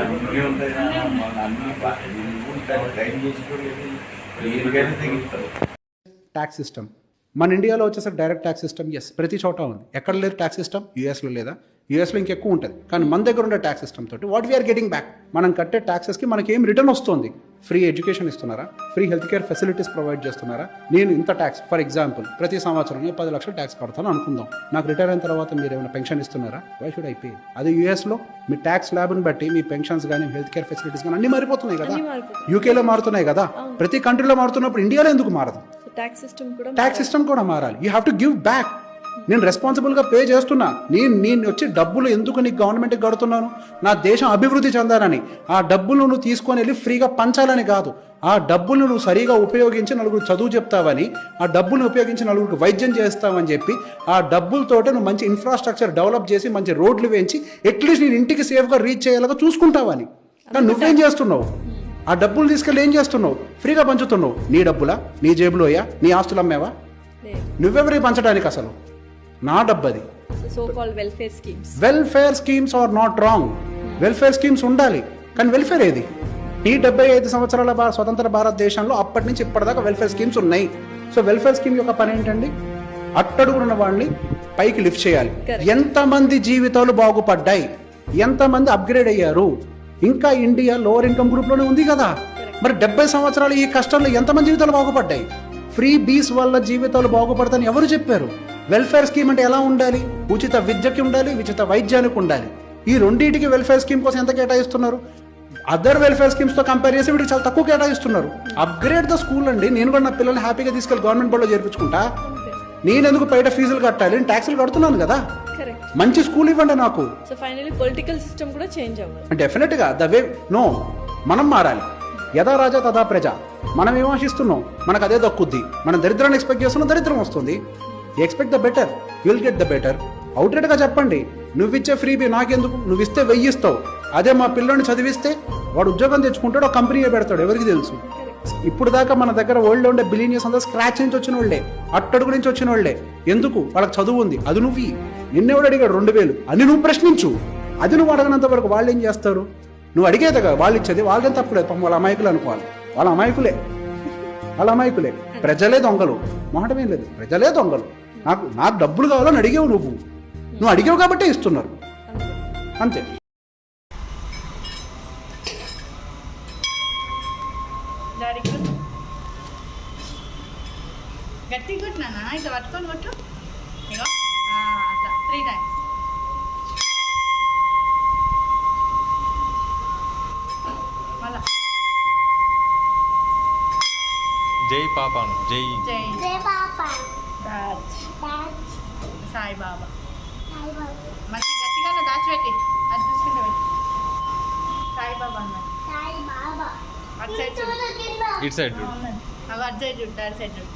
అన్నీ ఉంటాయి tax system మన ఇండియాలో వచ్చేసరికి డైరెక్ట్ ట్యాక్స్ సిస్టమ్ ఎస్ ప్రతి చోట ఉంది. ఎక్కడ లేదు ట్యాక్స్ సిస్టమ్ యూఎస్లో లేదా. యూఎస్లో ఇంకెక్కువ ఉంటుంది. కానీ మన దగ్గర ఉండే ట్యాక్స్ సిస్టమ్ తోటి వాట్ వీఆర్ గెటింగ్ బ్యాక్ మనం కట్టే ట్యాక్సెస్కి మనకి ఏం రిటర్న్ వస్తుంది? ఫ్రీ ఎడ్యుకేషన్ ఇస్తున్నారా? Free health care facilities provide చేస్తున్నారా? నేను ఇంత ట్యాక్స్ ఫర్ ఎగ్జాంపుల్ ప్రతి సంవత్సరం నేను పది లక్షలు ట్యాక్స్ కడతాను అనుకుందాం. నాకు రిటైర్ అయిన తర్వాత మీరు ఏమైనా పెన్షన్ ఇస్తున్నారా? వై షుడ్ ఐపే అదే యూఎస్లో మీ ట్యాక్స్ ల్యాబ్ని బట్టి మీ పెన్షన్స్ కానీ హెల్త్ కేర్ ఫెసిలిటీస్ కానీ అన్ని మారిపోతున్నాయి. కదా. యూకేలో మారుతున్నాయి కదా. ప్రతి కంట్రీలో మారుతున్నప్పుడు ఇండియాలో ఎందుకు మారదు? ట్యాక్స్ సిస్టమ్ కూడా మారాలి. You have to give back నేను రెస్పాన్సిబుల్గా పే చేస్తున్నా. నేను నేను వచ్చి డబ్బులు ఎందుకు నీకు గవర్నమెంట్కి కడుతున్నాను? నా దేశం అభివృద్ధి చెందాలని. ఆ డబ్బులు నువ్వు తీసుకొని వెళ్ళి ఫ్రీగా పంచాలని కాదు. ఆ డబ్బులు నువ్వు సరిగా ఉపయోగించి నలుగురు చదువు చెప్తావని ఆ డబ్బులు ఉపయోగించి నలుగురికి వైద్యం చేస్తావని చెప్పి ఆ డబ్బులతోటే నువ్వు మంచి ఇన్ఫ్రాస్ట్రక్చర్ డెవలప్ చేసి మంచి రోడ్లు వేయించి అట్లీస్ట్ నేను ఇంటికి సేఫ్గా రీచ్ అయ్యేలాగా చూసుకుంటావని. కానీ నువ్వేం చేస్తున్నావు? ఆ డబ్బులు తీసుకెళ్ళి ఏం చేస్తున్నావు? ఫ్రీగా పంచుతున్నావు. నీ డబ్బులా? నీ జేబులోయా నీ ఆస్తులు అమ్మేవా? లేదు. నువ్వెవరికి పంచడానికి అసలు? నా డబ్బది welfare schemes are not wrong welfare schemes ఉండాలి. కానీ వెల్ఫేర్ ఏది? ఈ డెబ్బై ఐదు సంవత్సరాల స్వతంత్ర భారతదేశంలో అప్పటి నుంచి ఇప్పటిదాకా వెల్ఫేర్ స్కీమ్స్ ఉన్నాయి. సో వెల్ఫేర్ స్కీమ్ యొక్క పని ఏంటండి? అట్టడుగున్న వాళ్ళని పైకి లిఫ్ట్ చేయాలి. ఎంతమంది జీవితాలు బాగుపడ్డాయి? ఎంతమంది అప్గ్రేడ్ అయ్యారు? ఇంకా ఇండియా లోవర్ ఇన్కమ్ గ్రూప్లోనే ఉంది కదా. మరి డెబ్బై సంవత్సరాలు ఈ కష్టంలో ఎంతమంది జీవితాలు బాగుపడ్డాయి? ఫ్రీ బీస్ వల్ల జీవితాలు బాగుపడతాయని ఎవరు చెప్పారు? వెల్ఫేర్ స్కీమ్ అంటే ఎలా ఉండాలి? ఉచిత విద్యకి ఉండాలి ఉచిత వైద్యానికి ఉండాలి. ఈ రెండింటికి వెల్ఫేర్ స్కీమ్ కోసం ఎంత కేటాయిస్తున్నారు? అదర్ వెల్ఫేర్ స్కీమ్స్తో కంపేర్ చేసి వీటికి చాలా తక్కువ కేటాయిస్తున్నారు. అప్గ్రేడ్ ద స్కూల్ అండి. నేను కూడా నా పిల్లల్ని హ్యాపీగా తీసుకెళ్ళి గవర్నమెంట్ బడిలో చేర్పించుకుంటా. నేను ఎందుకు బయట ఫీజులు కట్టాలి? నేను ట్యాక్సులు కడుతున్నాను కదా. మంచి స్కూల్ ఇవ్వండి నాకు. సో ఫైనలీ పొలిటికల్ సిస్టమ్ కూడా చేంజ్ అవ్వాలి. డెఫినెట్గా ద వే నో మనం మారాలి. యథా రాజా తథా ప్రజ. మనం ఏం ఆశిస్తున్నాం మనకు అదే దక్కుద్ది. మనం దరిద్రాన్ని ఎక్స్పెక్ట్ చేస్తున్నాం దరిద్రం వస్తుంది. Expect the better will get the better అవుట్రేట్గా చెప్పండి నువ్విచ్చే ఫ్రీబీ నాకెందుకు? నువ్వు ఇస్తే వెయ్యి ఇస్తావు అదే మా పిల్లోని చదివిస్తే వాడు ఉద్యోగం తెచ్చుకుంటాడు ఒక కంపెనీ పెడతాడు ఎవరికి తెలుసు? ఇప్పుడు దాకా మన దగ్గర వరల్డ్ ఉండే బిలీనియర్స్ అంతా స్క్రాచ్ నుంచి వచ్చిన వాళ్ళే అట్టడుగు నుంచి వచ్చిన వాళ్ళే. ఎందుకు? వాళ్ళకి చదువు ఉంది అది నువ్వు నిన్నెవడు అడిగాడు రెండు వేలు. అని నువ్వు ప్రశ్నించు. అది నువ్వు అడగనంత వరకు వాళ్ళు ఏం చేస్తారు? నువ్వు అడిగేది వాళ్ళు ఇచ్చేది వాళ్ళని తప్పులేదు పాపం వాళ్ళ అమాయకులు అనుకోవాలి. వాళ్ళ అమాయకులే. వాళ్ళ అమాయకులే. ప్రజలే దొంగలు. మొహటమేం లేదు. ప్రజలే దొంగలు. నాకు నాకు డబ్బులు కావాలని అడిగావు నువ్వు. నువ్వు అడిగావు కాబట్టే ఇస్తున్నారు. అంతే. గట్టి కొట్టినా ఇట్లా పట్టుకొని కొట్టు. త్రీ టైమ్స్ జై పాపాను జై. జై. రాజ్ సాయిబాబా మంచి గట్టిగానే దాచిపెట్టి. అది చూసుకుంటే పెట్టి. సాయిబాబా అన్నది అటు సైడ్ చూడు. ఇటు సైడ్ చూడు. అవి అటు సైడ్ చూడు. అటు సైడ్ చూడు.